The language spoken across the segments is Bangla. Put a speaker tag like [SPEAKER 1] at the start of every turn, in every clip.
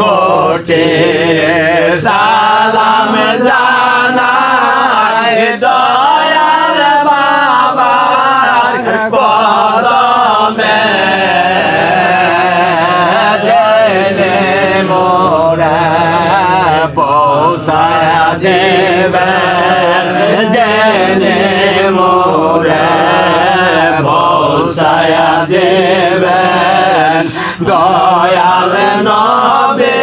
[SPEAKER 1] কোটে সালাম জানাই দয়াল বাবার কদমে। জেনে মোরা পৌঁছায়া দেবেন জেনে মোরা পৌঁছায়া দেবেন দয়াল নবে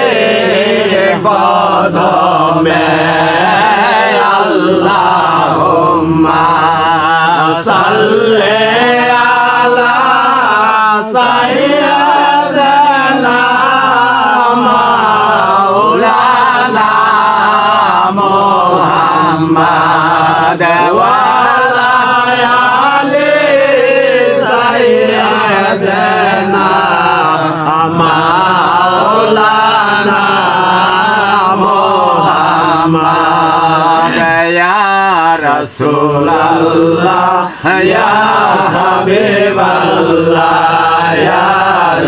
[SPEAKER 1] কদমে আল্লাহুম্মা সাল্লি মুহাম্মাদ ইয়া রাসূলুল্লাহ ইয়া হাবিবাল্লাহ ইয়া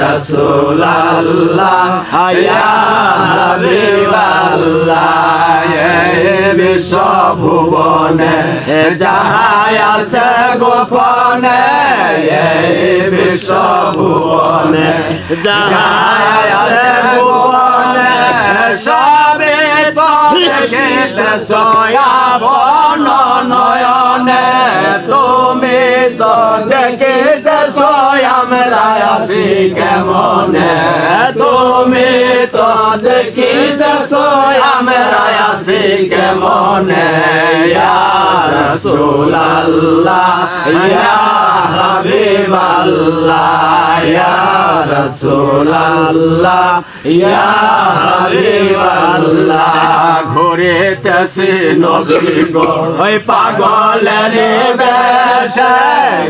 [SPEAKER 1] রাসূলুল্লাহ ইয়া হাবিবাল্লাহ বিশ্ব ভুবনে যাহাই আছে গোপনে বিশ্ব ভুবনে যাহাই আছে গোপনে সবে দেখিতে সয়াবন নয়নে তুমি তো দেখিতে সয়াম রায়াসি কেমনে? তুমি তো দেখিতে আমরা রায়াসি কেমনে? রাসূলুল্লাহ, ইয়া হাবিবাল্লাহ ঘুরিতেছি নবী গো, ওই পাগলের বেশে।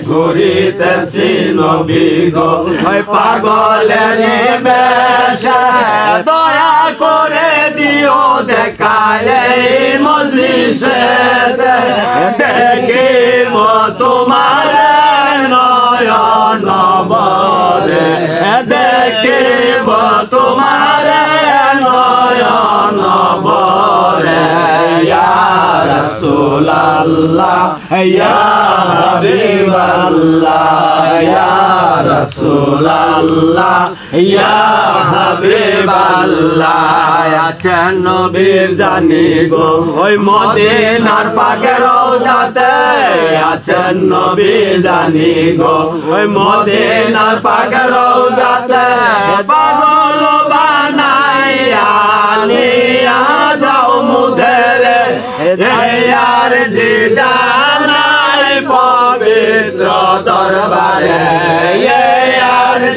[SPEAKER 1] ঘুরিতেছি নবী গো, ওই পাগলের বেশে। দয়া করে দিও দেখায় এই দেখিব তোমার নয়ন বরে দেখিব তোমার নয়ন বরে হাবিবাল্লাহ ইয়া রাসূলুল্লাহ, ইয়া হাবিবাল্লাহ, আছেন আছেন নবী জানি গো। মদিনার পাকে রওজাতে পাগল বানাইয়া যাও মুধেরে। আর যে জানাই পবিত্র দরবারে।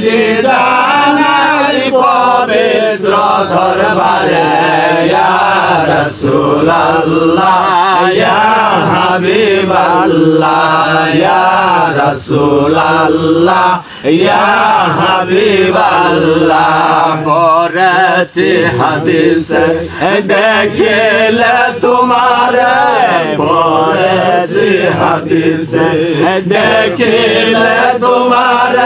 [SPEAKER 1] আর যে রাসূলুল্লাহ, ইয়া হাবিবাল্লাহ রাসূলুল্লাহ, ইয়া হাবিবাল্লাহ। পড়েছি হাদিসে, দেখিলে তোমার, পড়েছি হাদিসে, দেখিলে তোমার,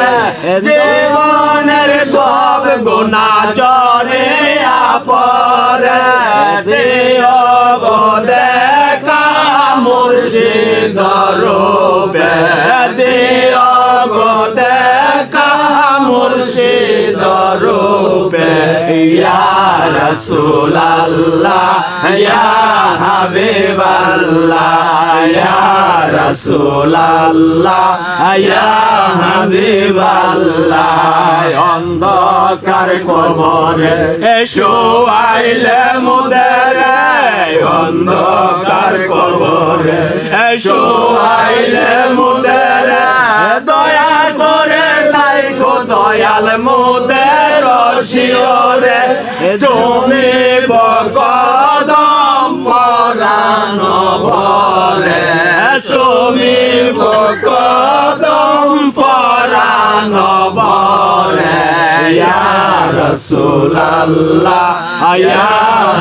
[SPEAKER 1] জীবনের সব গুণা জরে আপরে দিও গো দেখা মুর্শিদ রূপে। দিও গো দেখা মুর্শিদ রূপে। ইয়া রাসূলুল্লাহ ইয়া হাবিবাল্লাহ, ইয়া রাসূলুল্লাহ, ইয়া হাবিবাল্লাহ, অন্ধকার কবরে এসো আইলে মুদেরে অন্ধকার কবরে এসো আইলে মুদেরে, দয়া করে তাই খো দয়াল মুদের শিওরে বকদম পরাণ ভরে তুমি কদম পরাণ ভরে রসুল্লাহ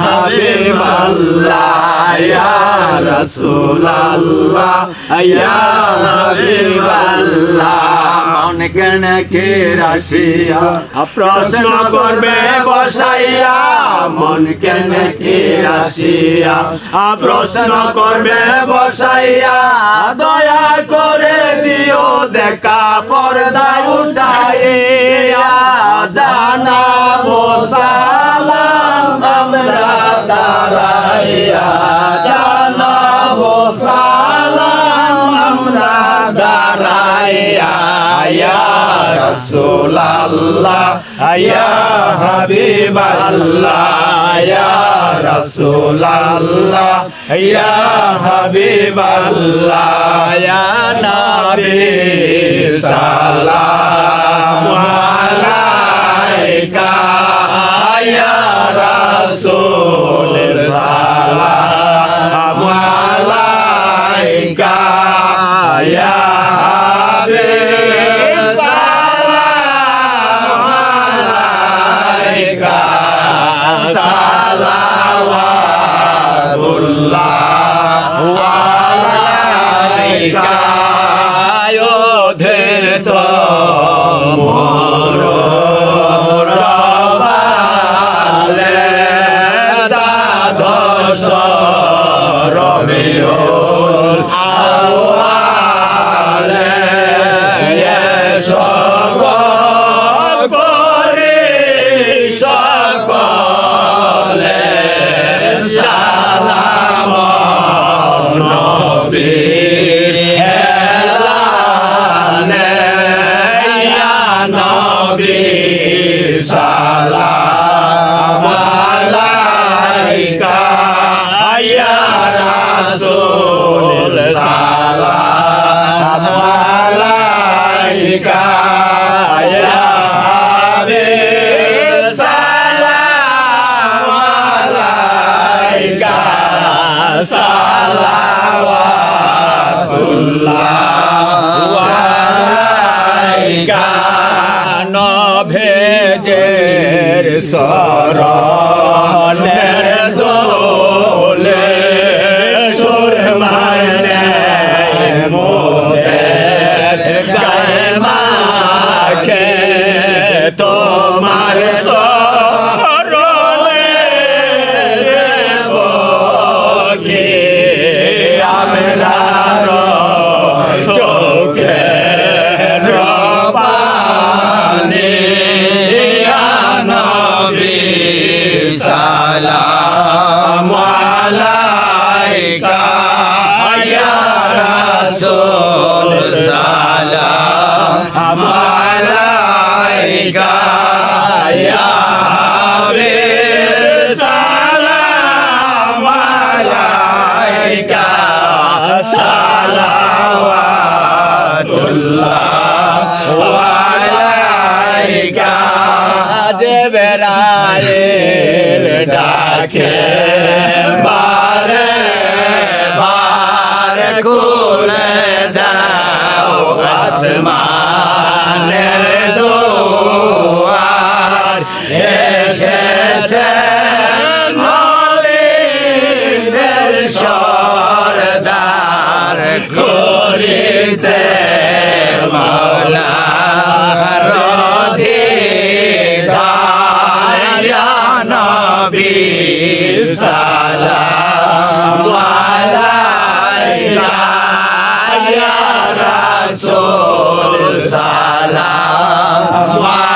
[SPEAKER 1] হাবিবাল্লাহ ইয়া রাসূলুল্লাহ ইয়া হাবিবাল্লাহ অনেকে নাকি রাশিয়া? প্রশ্ন করবে বসাইয়া। মন কেন কি রাশিয়া? প্রশ্ন করবে বসাইয়া। দয়া করে দিও দেখা পর্দা উঠাইয়া। জানাব সালাম আমরা দাঁড়াইয়া। জানাব সালাম আমরা দাঁড়াইয়া। ইয়া রাসূলুল্লাহ ইয়া হাবিবাল্লাহ ইয়া রাসূলুল্লাহ ইয়া হাবিবাল্লাহ ইয়া নবী Stop. ডাকে বারে বারে খুলে দাও আসমানের দোয়ার এসেছে সালাম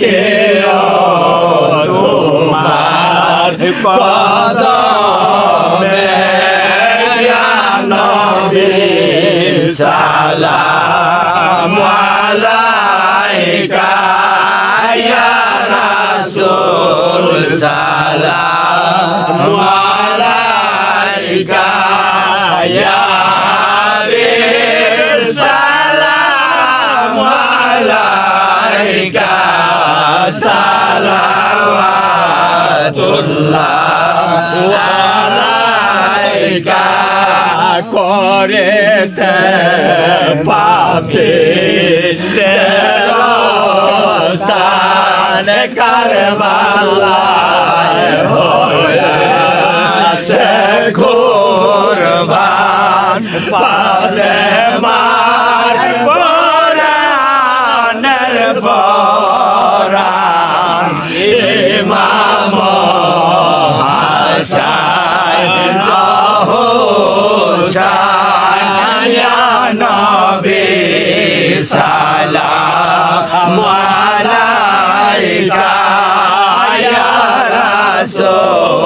[SPEAKER 1] রাখিও তোমার কদমে নবী সালাম আলাইকা ইয়া সালাম আলাইকা ইয়া করে পাপি স্থান কারবালায় হয়েছে কুরবান পালে মার পরানের পরান